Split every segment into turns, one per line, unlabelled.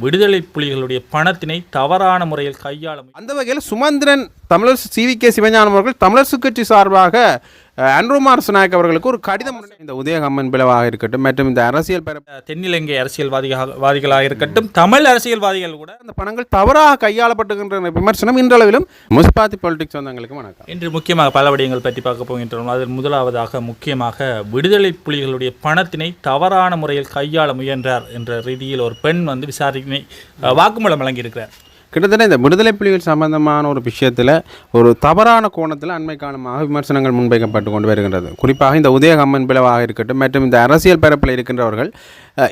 விடுதலை புலிகளுடைய பணத்தினை தவறான முறையில் கையாள
அந்த வகையில் Sumanthiran Tamilarasu C. V. K. Sivagnanam அவர்கள் தமிழரசு கட்சி சார்பாக அன்ருமார் நாயக் அவர்களுக்கு ஒரு கடிதம் இந்த உதயகம்மன் பிளவாக இருக்கட்டும் மற்றும் இந்த அரசியல் பெற
தென்னிலங்கை அரசியல்வாதிகளாக வாதிகளாக இருக்கட்டும் தமிழ் அரசியல்வாதிகள் கூட
அந்த பணங்கள் தவறாக கையாளப்பட்டுகின்ற விமர்சனம் இன்றளவிலும் முஸ்பாத்தி பொலிட்டிக்ஸ் சொந்தங்களுக்கு வணக்கம்.
இன்று முக்கியமாக பல விடயங்கள் பற்றி பார்க்க போகின்றோம். அதில் முதலாவதாக முக்கியமாக விடுதலை புலிகளுடைய பணத்தினை தவறான முறையில் கையாள முயன்றார் என்ற ரீதியில் ஒரு பெண் வந்து விசாரணை வாக்குமூலம் வழங்கியிருக்கிறார்.
கிட்டத்தட்ட இந்த விடுதலை புலிகள் சம்பந்தமான ஒரு விஷயத்தில் ஒரு தவறான கோணத்தில் அண்மை காலமாக விமர்சனங்கள் முன்வைக்கப்பட்டு கொண்டு வருகின்றது. குறிப்பாக இந்த உதயகம்மன் பிளவாக இருக்கட்டும் மற்றும் இந்த அரசியல் பரப்பில் இருக்கின்றவர்கள்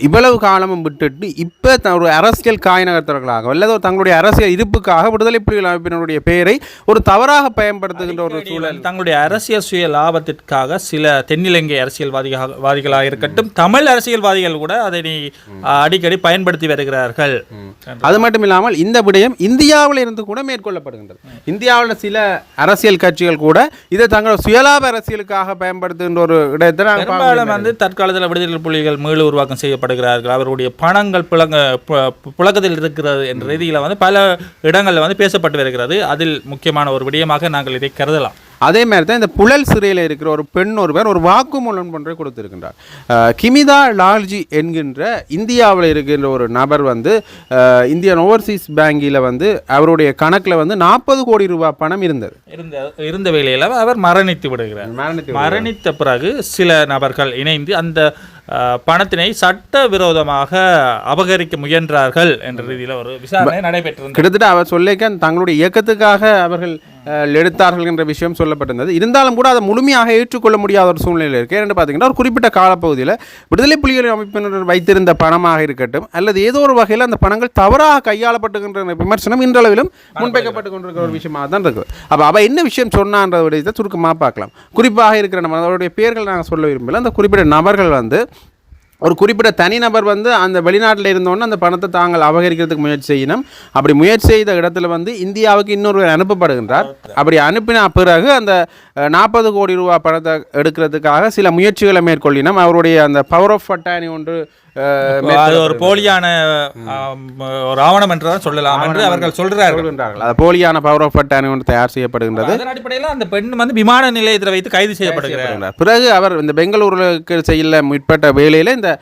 இவ்வளவு காலமும் விட்டுட்டு இப்போ ஒரு அரசியல் காய் நகர்த்தவர்களாக அல்லது தங்களுடைய அரசியல் இருப்புக்காக விடுதலை புலிகள் அமைப்பினருடைய பெயரை ஒரு தவறாக பயன்படுத்துகின்ற ஒரு சூழல்.
தங்களுடைய அரசியல் சுய லாபத்திற்காக சில தென்னிலங்கை அரசியல்வாதிகளாக வாதிகளாக இருக்கட்டும் தமிழ் அரசியல்வாதிகள் கூட அதனை அடிக்கடி பயன்படுத்தி வருகிறார்கள்.
அது மட்டும் இல்லாமல் இந்த விடயம் இந்தியாவில் இருந்து கூட மேற்கொள்ளப்படுகின்றது. இந்தியாவில் சில அரசியல் கட்சிகள் கூட இதை தங்கள் சுயலாப அரசியலுக்காக பயன்படுத்துகின்ற ஒரு இடத்தை
வந்து தற்காலத்தில் விடுதலை புலிகள் மீள உருவாக்கம் செய்யப்படுகிறார்கள் அவருடைய பணங்கள் புழங்க புழக்கத்தில் இருக்கிறது என்ற ரீதியில் வந்து பல இடங்களில் வந்து பேசப்பட்டு வருகிறது. அதில் முக்கியமான ஒரு விடயமாக நாங்கள் இதை கருதலாம்.
அதே மாதிரி தான் இந்த புழல் சிறையில் இருக்கிற ஒரு பெண் ஒருவர் ஒரு வாக்குமூலம் ஒன்றை கொடுத்திருக்கின்றார். கிமிதா லால்ஜி என்கின்ற இந்தியாவில் இருக்கின்ற ஒரு நபர் வந்து இந்தியன் ஓவர்சீஸ் பேங்கில் வந்து அவருடைய கணக்கில் வந்து நாற்பது கோடி ரூபாய் பணம் இருந்தது.
இருந்த இருந்த வேளையில் அவர் மரணித்து விடுகிறார். மரணித்த பிறகு சில நபர்கள் இணைந்து அந்த பணத்தினை சட்ட விரோதமாக அபகரிக்க முயன்றார்கள் என்ற ரீதியில் ஒரு விசாரணை நடைபெற்றிருந்தது.
கிட்டத்தட்ட அவர் சொல்லிக்க தங்களுடைய இயக்கத்துக்காக அவர்கள் எடுத்தார்கள் என்ற விஷயம் சொல்லப்பட்டிருந்தது. இருந்தாலும் கூட அதை முழுமையாக ஏற்றுக்கொள்ள முடியாத ஒரு சூழ்நிலை இருக்குது ஏன்னு பார்த்தீங்கன்னா ஒரு குறிப்பிட்ட காலப்பகுதியில் விடுதலை புலிகள் அமைப்பினர் வைத்திருந்த பணமாக இருக்கட்டும் அல்லது ஏதோ ஒரு வகையில் அந்த பணங்கள் தவறாக கையாளப்பட்டுகின்ற விமர்சனம் இன்றளவிலும் முன்வைக்கப்பட்டு கொண்டிருக்கிற ஒரு விஷயமாக தான் இருக்குது அப்போ அவள் என்ன விஷயம் சொன்னான்ற விடயத்தை சுருக்கமாக பார்க்கலாம். குறிப்பாக இருக்கிற நம்ம அவருடைய பேர்கள் நாங்கள் சொல்ல விரும்பல அந்த குறிப்பிட்ட நபர்கள் வந்து ஒரு குறிப்பிட்ட தனிநபர் வந்து அந்த வெளிநாட்டில் இருந்தோன்னு அந்த பணத்தை தாங்கள் அபகரிக்கிறதுக்கு முயற்சி செய்யணும். அப்படி முயற்சி செய்த இடத்துல வந்து இந்தியாவுக்கு இன்னொருவர் அனுப்பப்படுகின்றார். அப்படி அனுப்பின பிறகு அந்த நாற்பது கோடி ரூபா பணத்தை எடுக்கிறதுக்காக சில முயற்சிகளை மேற்கொள்ளினோம். அவருடைய அந்த பவர் ஆஃப் அட்டானி ஒன்று
அது ஒரு போலியான ஒரு ஆவணம் என்றுதான் சொல்லலாம். என்று அவர்கள் சொல்கிறார்கள்.
அது போலியான பவர் ஆஃப் அட்டானி ஒன்று தயார் செய்யப்படுகின்றது.
அதன் அடிப்படையில் அந்த பெண் வந்து விமான நிலையத்தில் வைத்து கைது செய்யப்படுகிறார்.
பிறகு அவர் இந்த பெங்களூருக்கு செய்யல முற்பட்ட வேலையில் இந்த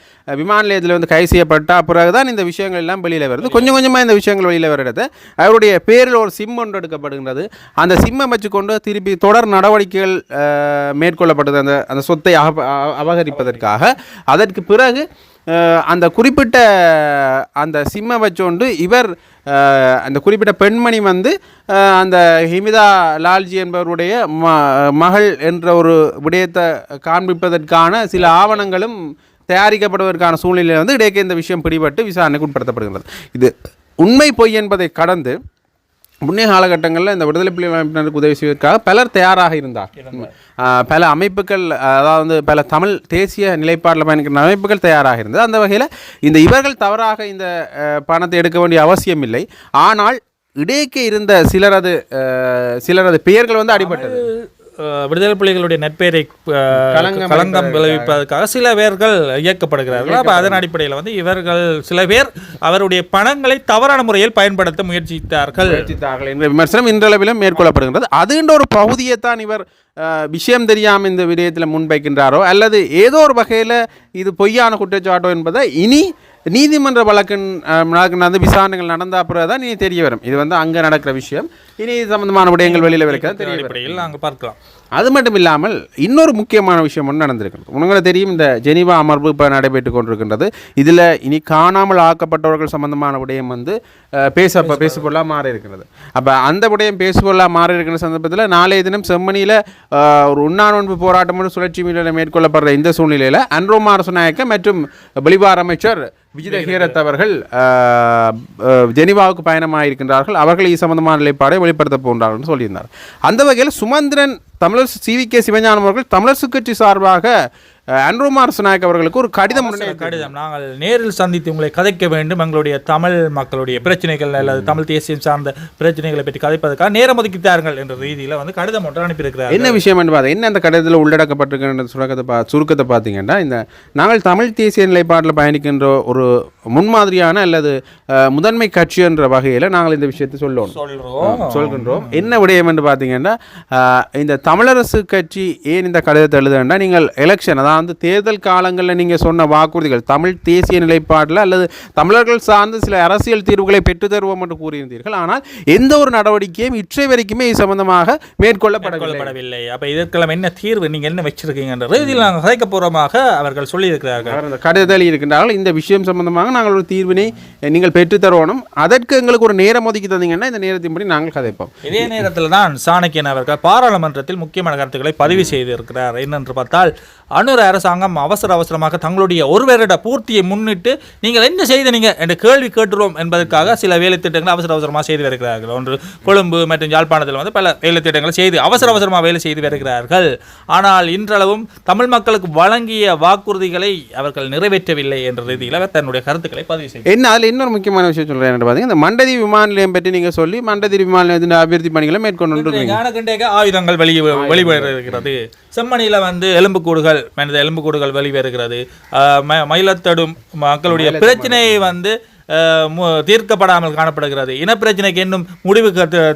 விமான நிலையத்தில் வந்து கைது செய்யப்பட்ட பிறகுதான் இந்த விஷயங்கள் எல்லாம் வெளியில் வருது. கொஞ்சம் கொஞ்சமாக இந்த விஷயங்கள் வெளியில் வருகிறது. அவருடைய பேரில் ஒரு சிம் ஒன்று எடுக்கப்படுகின்றது அந்த சிம்மை வச்சுக்கொண்டு திருப்பி தொடர் நடவடிக்கைகள் மேற்கொள்ளப்பட்டது. அந்த அந்த சொத்தை அபகரிப்பதற்காக. அதற்கு பிறகு அந்த குறிப்பிட்ட அந்த சிம்மை வச்சோண்டு இவர் அந்த குறிப்பிட்ட பெண்மணி வந்து அந்த ஹிமிதா லால்ஜி என்பவருடைய ம மகள் என்ற ஒரு விடயத்தை காண்பிப்பதற்கான சில ஆவணங்களும் தயாரிக்கப்படுவதற்கான சூழ்நிலை வந்து இடையே இந்த விஷயம் பிடிபட்டு விசாரணைக்கு உட்படுத்தப்படுகிறது இது உண்மை பொய் என்பதை கடந்து முன்னைய காலகட்டங்களில் இந்த விடுதலை புலி அமைப்பினருக்கு உதவி செய்வதற்காக பலர் தயாராக இருந்தார். பல அமைப்புகள் அதாவது பல தமிழ் தேசிய நிலைப்பாட்டில் பயணிக்கிற அமைப்புகள் தயாராக இருந்தது. அந்த வகையில் இந்த இவர்கள் தவறாக இந்த பணத்தை எடுக்க வேண்டிய அவசியம் இல்லை. ஆனால் இடையே இருந்த சிலரது சிலரது பெயர்கள் வந்து அடிபட்டது.
விடுதலை புலிகளுடைய நட்பெயரை
களங்கம்
விளைவிப்பதற்காக சில பேர்கள் இயக்கப்படுகிறார்கள். அப்போ அதன் அடிப்படையில் வந்து இவர்கள் சில பேர் அவருடைய பணங்களை தவறான முறையில் பயன்படுத்த முயற்சித்தார்கள்.
முயற்சித்தார்கள் என்ற விமர்சனம் இன்றளவிலும் மேற்கொள்ளப்படுகின்றது. அதுன்ற ஒரு பகுதியை தான் இவர் விஷயம் தெரியாமல் இந்த விடயத்தில் முன்வைக்கின்றாரோ அல்லது ஏதோ ஒரு வகையில் இது பொய்யான குற்றச்சாட்டோ என்பதை இனி நீதிமன்ற வழக்கின் அஹ், நடக்கின்ற விசாரணைகள் நடந்த பிறகு தான் இனி தெரிய வரும். இது வந்து அங்கே நடக்கிற விஷயம். இனி இது சம்பந்தமான விடயங்கள் வெளியில் இருக்கிறது தெரிய
நாங்கள் பார்க்கலாம்.
அது மட்டும் இல்லாமல் இன்னொரு முக்கியமான விஷயம் ஒன்று நடந்திருக்கிறது. உங்களுக்கு தெரியும் இந்த ஜெனீவா அமர்வு இப்போ நடைபெற்று கொண்டிருக்கின்றது. இதில் இனி காணாமல் ஆக்கப்பட்டவர்கள் சம்பந்தமான விடயம் வந்து பேச பேசுபொருளாக மாறி இருக்கிறது அப்போ அந்த விடயம் பேசுபொருளாக மாறி இருக்கிற சந்தர்ப்பத்தில் நாளைய தினம் செம்மணியில் ஒரு உண்ணாநோன்பு போராட்டம் சுழற்சி மீறில் மேற்கொள்ளப்படுற இந்த சூழ்நிலையில் அன்ரோமார் சுநாயக்க மற்றும் வெளிவார அமைச்சர் விஜித ஹீரத் அவர்கள் ஜெனீவாவுக்கு பயணமாயிருக்கின்றார்கள். அவர்கள் இது சம்பந்தமான நிலைப்பாடை வெளிப்படுத்த போன்றார்கள் சொல்லியிருந்தார். அந்த வகையில் Sumanthiran Tamilarasu C V K Sivagnanam அவர்கள் தமிழரசு கட்சி சார்பாக அன்ரோ மார்சநாயக் அவர்களுக்கு ஒரு கடிதம்
கடிதம். நாங்கள் நேரில் சந்தித்து உங்களை கதைக்க வேண்டும். எங்களுடைய தமிழ் மக்களுடைய பிரச்சனைகள் அல்லது தமிழ் தேசியம் சார்ந்த பிரச்சனைகளை பற்றி கதைப்பதற்காக நேரம் ஒதுக்கித்தார்கள் என்ற ரீதியில் வந்து கடிதம் ஒன்று அனுப்பியிருக்கிறார்
என்ன விஷயம் பார்த்தா என்ன அந்த கடிதத்தில் உள்ளடக்கப்பட்டிருக்கின்ற சுருக்கத்தை பா சுருக்கத்தை பார்த்தீங்கன்னா இந்த நாங்கள் தமிழ் தேசிய நிலைப்பாட்டில் பயணிக்கின்ற ஒரு முன்மாதிரியான அல்லது முதன்மை கட்சி என்ற வகையில் நாங்கள் இந்த விஷயத்தை சொல்லணும்
சொல்றோம்.
சொல்கின்றோம். என்ன விடயம் என்று பார்த்தீங்கன்னா இந்த தமிழரசு கட்சி ஏன் இந்த கடிதத்தை எழுதுனா நீங்கள் எலெக்ஷன் அதாவது தேர்தல் காலங்களில் நீங்கள் சொன்ன வாக்குறுதிகள் தமிழ் தேசிய நிலைப்பாட்டில் அல்லது தமிழர்கள் சார்ந்த சில அரசியல் தீர்வுகளை பெற்று தருவோம் என்று கூறியிருந்தீர்கள். ஆனால் எந்த ஒரு நடவடிக்கையும் இற்றை வரைக்குமே இது சம்பந்தமாக மேற்கொள்ளப்படவில்லை.
கொள்ளப்படவில்லை அப்ப இதற்கெல்லாம் என்ன தீர்வு நீங்க என்ன வச்சிருக்கீங்கன்ற ரீதியில் நாங்கள் கதைக்க போறோமாக அவர்கள் சொல்லியிருக்கிறார்கள்.
கடிதத்தில் இருக்கின்றார்கள். இந்த விஷயம் சம்பந்தமாக நாங்கள் ஒரு தீர்வினை நீங்கள் பெற்று தருவோம் அதற்கு எங்களுக்கு ஒரு நேரம் ஒதுக்கி தந்தீங்கன்னா இந்த நேரத்தின்படி நாங்கள் கதைப்போம்.
இதே நேரத்தில் தான் சாணக்கியன் அவர்கள் பாராளுமன்றத்தில் முக்கியமான கருத்துக்களை பதிவு செய்திருக்கிறார். என்னென்று பார்த்தால் அனுர அரசாங்கம் அவசர அவசரமாக தங்களுடைய ஒரு வருட பூர்த்தியை முன்னிட்டு நீங்கள் என்ன செய்தீங்க என்ற கேள்வி கேட்டுள்ளோம் என்பதற்காக சில வேலை திட்டங்களை அவசர அவசரமாக செய்து வருகிறார்கள். ஒன்று கொழும்பு மற்றும் யாழ்ப்பாணத்தில் வந்து பல வேலை திட்டங்களை செய்து அவசர அவசரமாக வேலை செய்து வருகிறார்கள். ஆனால் இன்றளவும் தமிழ் மக்களுக்கு வழங்கிய வாக்குறுதிகளை அவர்கள் நிறைவேற்றவில்லை என்ற ரீதியில் அவர் தன்னுடைய கருத்துக்களை பதிவு செய்தார்
என்ன அதில் இன்னொரு முக்கியமான விஷயம் சொல்கிறேன் பார்த்தீங்கன்னா இந்த மண்டதி விமான நிலையம் பற்றி நீங்கள் சொல்லி மண்டதி விமான நிலையத்தின் அபிவிருத்தி பணிகளை மேற்கொண்டு
ஆயுதங்கள் வெளி வெளிவருகிறது. செம்மணியில வந்து எலும்புக்கூடுகள் மனித எலும்புக்கூடுகள் வெளிவருகிறது. ம- மயிலத்தடும் மக்களுடைய பிரச்சனையை வந்து தீர்க்கப்படாமல் காணப்படுகிறது. இனப்பிரச்சனைக்கு இன்னும் முடிவு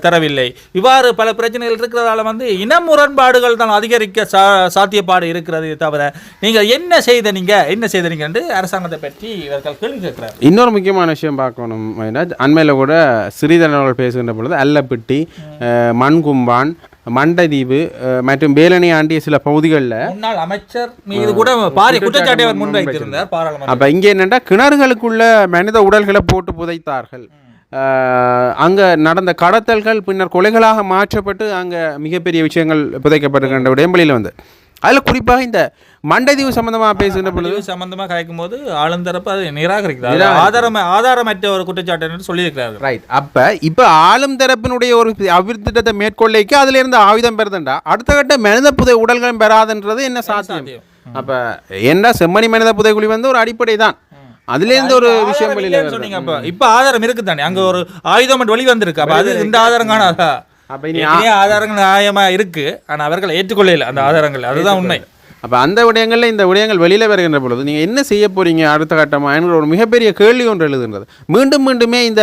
தரவில்லை. இவ்வாறு பல பிரச்சனைகள் இருக்கிறதால வந்து இன முரண்பாடுகள் தான் அதிகரிக்க சா சாத்தியப்பாடு இருக்கிறது தவிர நீங்கள் என்ன செய்த நீங்க என்ன செய்த நீங்க என்று அரசாங்கத்தை பற்றி இவர்கள் கேள்வி கேட்கிறார்.
இன்னொரு முக்கியமான விஷயம் பார்க்கணும் அண்மையில் கூட சிறிதரன் அவர்கள் பேசுகின்ற பொழுது அல்லப்பிட்டி மண்கும்பான் மண்டதீவு மற்றும் வேலனை ஆண்டிய சில பகுதிகளில்
முன்னாள் அமைச்சர் மீது கூட பாரிய குற்றச்சாட்டை அவர் முன்வைத்திருந்தார் பாராளுமன்ற
அப்போ இங்கே என்னென்னா கிணறுகளுக்குள்ள மனித உடல்களை போட்டு புதைத்தார்கள். அங்கே நடந்த கடத்தல்கள் பின்னர் கொலைகளாக மாற்றப்பட்டு அங்கே மிகப்பெரிய விஷயங்கள் புதைக்கப்பட்டிருக்கின்ற விடயம்பலியில் வந்து. அதில் குறிப்பாக இந்த மண்டதீவு சம்பந்தமாக பேசுகின்ற பொழுது
இது சம்பந்தமா கலைக்கும் போது ஆளுந்தரப்பு அதை நிராகரிக்கிறார் ஆதாரம் ஆதாரமற்ற ஒரு குற்றச்சாட்டு என்று சொல்லியிருக்கிறார்கள்.
ரைட் அப்போ இப்போ ஆளும் தரப்பினுடைய ஒரு அபிவிருத்தி திட்டத்தை மேற்கொள்ளைக்கு அதுல இருந்து ஆயுதம் பெறுதுண்டா? அடுத்த கட்ட மனித புதை உடல்களும் பெறாதுன்றது என்ன சாத்தியம். அப்ப என்ன செம்மணி மனித புதைக்குழி வந்து ஒரு அடிப்படை தான் அதுல இருந்து ஒரு விஷயம் வெளியில.
சொன்னீங்க அப்ப. இப்ப ஆதாரம் இருக்கு தானே அங்க ஒரு ஆயுதம் வெளி வந்திருக்கு அப்ப அது இந்த ஆதாரம் காணாதா?
அப்ப இனி
ஆதாரங்கள் நியாயமா இருக்கு. ஆனா அவர்கள் ஏற்றுக்கொள்ளல அந்த ஆதாரங்கள். அதுதான் உண்மை.
அப்ப அந்த விடயங்கள்ல இந்த விடயங்கள் வெளியில வருகின்ற பொழுது நீங்க என்ன செய்ய போறீங்க? அடுத்த கட்டமா என்கிற ஒரு மிகப்பெரிய கேள்வி ஒன்று எழுதுகின்றது. மீண்டும் மீண்டுமே இந்த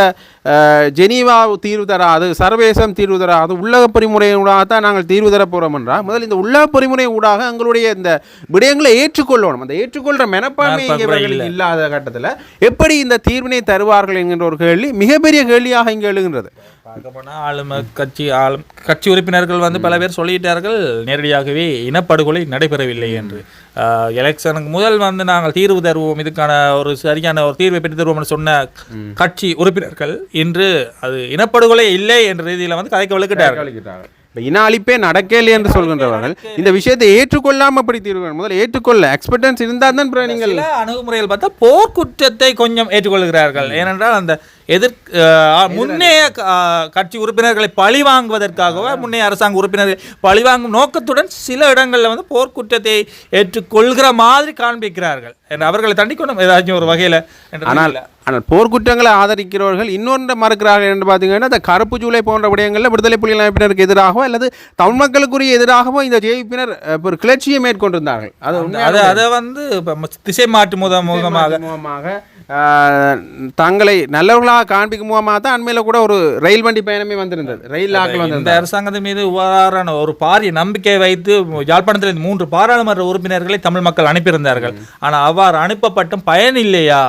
ஜெனீவா தீர்வு தராது சர்வதேசம் தீர்வு தராது உள்ளக பொறிமுறையூடாக தான் நாங்கள் தீர்வு தர போறோம் என்றால் முதல்ல இந்த உள்ளக பொறிமுறை ஊடாக எங்களுடைய இந்த விடயங்களை ஏற்றுக்கொள்ளணும். அந்த ஏற்றுக்கொள்ற மனப்பான்மை இவர்களுக்கு இல்லாத கட்டத்துல எப்படி இந்த தீர்வினை தருவார்கள் என்கின்ற ஒரு கேள்வி மிகப்பெரிய கேள்வியாக இங்கே எழுகின்றது.
பார்க்க போனா ஆளும கட்சி ஆளும் கட்சி உறுப்பினர்கள் வந்து பல பேர் சொல்லிட்டார்கள் நேரடியாகவே இனப்படுகொலை நடைபெறவில்லை என்று. எலெக்ஷனுக்கு முதல் வந்து நாங்கள் தீர்வு தருவோம் இதுக்கான ஒரு சரியான ஒரு தீர்வை பெற்று தருவோம்னு சொன்ன கட்சி உறுப்பினர்கள் இன்று அது இனப்படுகொலை இல்லை என்ற ரீதியில வந்து கதைக்க விளக்கிட்டார்கள்
இப்ப இன அழிப்பே நடக்கலை என்று சொல்கின்றவர்கள். இந்த விஷயத்தை ஏற்றுக்கொள்ளாம எப்படி தீர்வு? முதல்ல ஏற்றுக்கொள்ள. எக்ஸ்பெக்டன்ஸ் இருந்தால் தான் நீங்கள்
சில அணுகுமுறைகள் பார்த்தா போர்க்குற்றத்தை கொஞ்சம் ஏற்றுக்கொள்கிறார்கள். ஏனென்றால் அந்த எதிர் முன்னைய கட்சி உறுப்பினர்களை பழி வாங்குவதற்காகவோ முன்னைய அரசாங்க உறுப்பினர்களை பழி வாங்கும் நோக்கத்துடன் சில இடங்களில் வந்து போர்க்குற்றத்தை ஏற்றுக்கொள்கிற மாதிரி காண்பிக்கிறார்கள். என்று அவர்களை தண்டிக்கணும். ஏதாச்சும் ஒரு வகையில்
ஆனால் ஆனால் போர்க்குற்றங்களை ஆதரிக்கிறவர்கள் இன்னொன்றை மறுக்கிறார்கள் என்று பார்த்தீங்கன்னா இந்த கருப்பு ஜூலை போன்ற விடயங்களில் விடுதலை புலிகள் அமைப்பினருக்கு எதிராகவோ அல்லது தமிழ் மக்களுக்குரிய எதிராகவோ இந்த ஜெயிப்பினர் ஒரு கிளர்ச்சியை மேற்கொண்டிருந்தார்கள். அது
அது வந்து திசை மாற்று முத முகமாக
மூலமாக ஆஹ், தங்களை நல்லவர்களாக காண்பிக்கும் மூலமாக தான் அண்மையில் கூட ஒரு ரயில் வண்டி பயணமே வந்திருந்தது. ரயில் ஆக்கள்
இந்த
வந்திருந்தது.
அரசாங்கத்தின் மீது உதாரண ஒரு பாரிய நம்பிக்கை வைத்து யாழ்ப்பாணத்தில் இந்த மூன்று பாராளுமன்ற உறுப்பினர்களை தமிழ் மக்கள் அனுப்பியிருந்தார்கள். ஆனால் அவ்வாறு அனுப்பப்பட்டும் பயன் இல்லையா?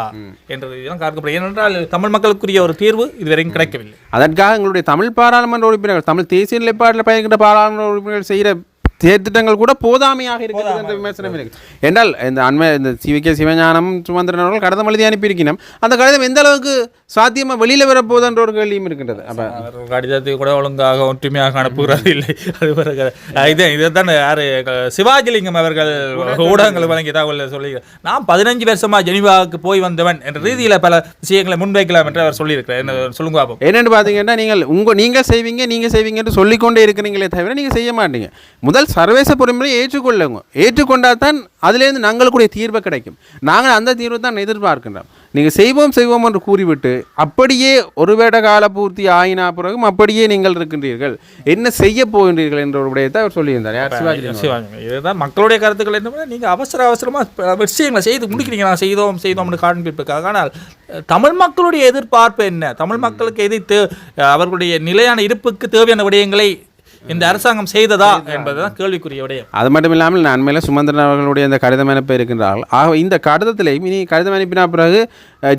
என்ற இதெல்லாம் பார்க்கப்படும் ஏனென்றால் தமிழ் மக்களுக்குரிய ஒரு தீர்வு இதுவரைக்கும் கிடைக்கவில்லை.
அதற்காக எங்களுடைய தமிழ் பாராளுமன்ற உறுப்பினர்கள் தமிழ் தேசிய நிலைப்பாட்டில் பயணிக்கிற பாராளுமன்ற உறுப்பினர்கள் செய்கிற செயற்திட்டங்கள் கூட போதாமையாக இருக்கிறது என்ற விமர்சனம் இருக்கு என்றால் இந்த அண்மை இந்த சிவிகே சிவஞானம் சுமந்திரன் அவர்கள் கடிதம் எழுதி அனுப்பியிருக்கணும் அந்த கடிதம் எந்த அளவுக்கு சாத்தியமாக வெளியில் வரப்போகுதுன்ற ஒரு கேள்வியும் இருக்கின்றது. அப்போ
கடிதத்தை கூட ஒழுங்காக ஒற்றுமையாக அனுப்புகிறது இல்லை. அது இது இதைத்தான் யாரு சிவாஜிலிங்கம் அவர்கள் ஊடகங்களுக்கு வழங்கிய தகவல் சொல்லி நான் பதினஞ்சு வருஷமா ஜெனிவாவுக்கு போய் வந்தவன் என்ற ரீதியில பல விஷயங்களை முன்வைக்கலாம் என்று அவர் சொல்லியிருக்கிறார். என்ன சொல்லுங்க பாப்போம்
என்னென்னு பார்த்தீங்கன்னா நீங்கள் உங்கள் நீங்கள் செய்வீங்க நீங்கள் செய்வீங்கன்னு சொல்லிக்கொண்டே இருக்கிறீங்களே தவிர நீங்கள் செய்ய மாட்டீங்க. முதல் நீங்கள் சர்வதேச பொறிமுறையை ஏற்றுக்கொள்ளுங்க ஏற்றுக்கொண்டால் தான் அதுலேருந்து நாங்களுக்குடைய தீர்வு கிடைக்கும். நாங்கள் அந்த தீர்வை தான் எதிர்பார்க்கின்றோம். நீங்கள் செய்வோம் செய்வோம் என்று கூறிவிட்டு அப்படியே ஒரு வேட கால பூர்த்தி ஆயினா பிறகும் அப்படியே நீங்கள் இருக்கின்றீர்கள். என்ன செய்ய போகின்றீர்கள் என்ற ஒரு விடயத்தை அவர் சொல்லியிருந்தார். யார்? சிவாஜி
இதுதான் மக்களுடைய கருத்துக்கள் என்ன நீங்கள் அவசர அவசரமாக விஷயங்களை செய்து முடிக்கிறீங்க நான் செய்தோம் செய்தோம்னு காண்பிப்பதற்காக. ஆனால் தமிழ் மக்களுடைய எதிர்பார்ப்பு என்ன? தமிழ் மக்களுக்கு அஹ், அவர்களுடைய நிலையான இருப்புக்கு தேவையான விடயங்களை இந்த அரசாங்கம் செய்ததா என்பதுதான் கேள்விக்குரிய விடயம்.
அது மட்டும் இல்லாமல் நான் அண்மையில் சுமந்திரன் அவர்களுடைய இந்த கடிதம் அனுப்ப இருக்கின்றார்கள். ஆக இந்த கடிதத்தில் இனி கடிதம் அனுப்பினா பிறகு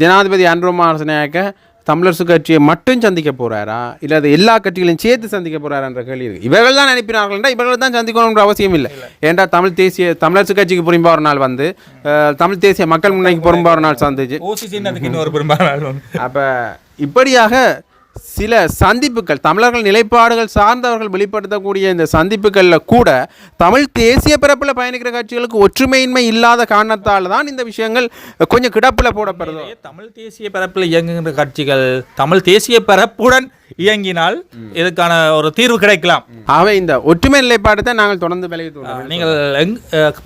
ஜனாதிபதி அன்ரோமாசனாக்க தமிழரசு கட்சியை மட்டும் சந்திக்க போறாரா? இல்லை அது எல்லா கட்சிகளையும் சேர்த்து சந்திக்க போறாரான்ற கேள்வி இருக்கு. இவர்கள் தான் அனுப்பினார்கள்டா இவர்கள் தான் சந்திக்கணுன்ற அவசியம் இல்லை. ஏன்டா தமிழ் தேசிய தமிழரசு கட்சிக்கு புரியும்பா ஒரு நாள் வந்து தமிழ் தேசிய மக்கள் முன்னணிக்கு புறம்பா ஒரு நாள் சந்திச்சு அப்போ இப்படியாக சில சந்திப்புகள் தமிழர்கள் நிலைப்பாடுகள் சார்ந்தவர்கள் வெளிப்படுத்தக்கூடிய இந்த சந்திப்புகளில் கூட தமிழ் தேசிய பிறப்பில் பயணிக்கிற கட்சிகளுக்கு ஒற்றுமையின்மை இல்லாத காரணத்தால் தான் இந்த விஷயங்கள் கொஞ்சம் கிடப்பில் போடப்படுது.
தமிழ் தேசிய பரப்பில் இயங்குகின்ற கட்சிகள் தமிழ் தேசிய பிறப்புடன் இயங்கினால் இதுக்கான ஒரு தீர்வு கிடைக்கலாம்.
ஆகவே இந்த ஒற்றுமை நிலைப்பாடு தான் நாங்கள் தொடர்ந்து விளைவித்து
நீங்கள் எங்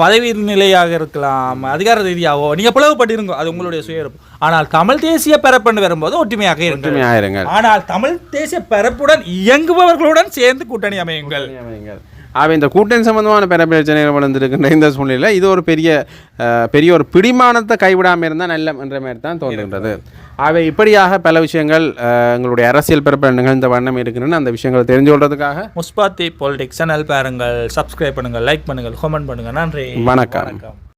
பதவி நிலையாக இருக்கலாம் அதிகார ரீதியாகவோ நீங்கள் பிளவுபட்டிருங்க அது உங்களுடைய சுய விருப்பம். ஆனால் தமிழ் தேசிய பரப்புன்னு வரும்போது ஒற்றுமையாக இருங்கள்.
ஒற்றுமை ஆயிருங்கள்
ஆனால் தமிழ் தேசிய பரப்புடன் இயங்குபவர்களுடன் சேர்ந்து கூட்டணி அமையுங்கள்.
ஆகவே இந்த கூட்டணி சம்பந்தமான பெற பிரச்சனைகள் வளர்ந்துருக்கின்ற இந்த சூழ்நிலையில் இது ஒரு பெரிய பெரிய ஒரு பிடிமானத்தை கைவிடாமல் இருந்தால் நல்ல என்ற மாதிரி தான் தோன்றுகின்றது. ஆகவே இப்படியாக பல விஷயங்கள் எங்களுடைய அரசியல் பிறப்பில் நிகழ்ந்த வண்ணம் இருக்கின்றன. அந்த விஷயங்களை தெரிஞ்சு கொள்றதுக்காக
முஸ்பாத்தி பாலிடிக்ஸ் சேனல் பாருங்கள் சப்ஸ்கிரைப் பண்ணுங்கள் லைக் பண்ணுங்கள் கமெண்ட் பண்ணுங்கள். நன்றி.
வணக்கம்.
வணக்கம்.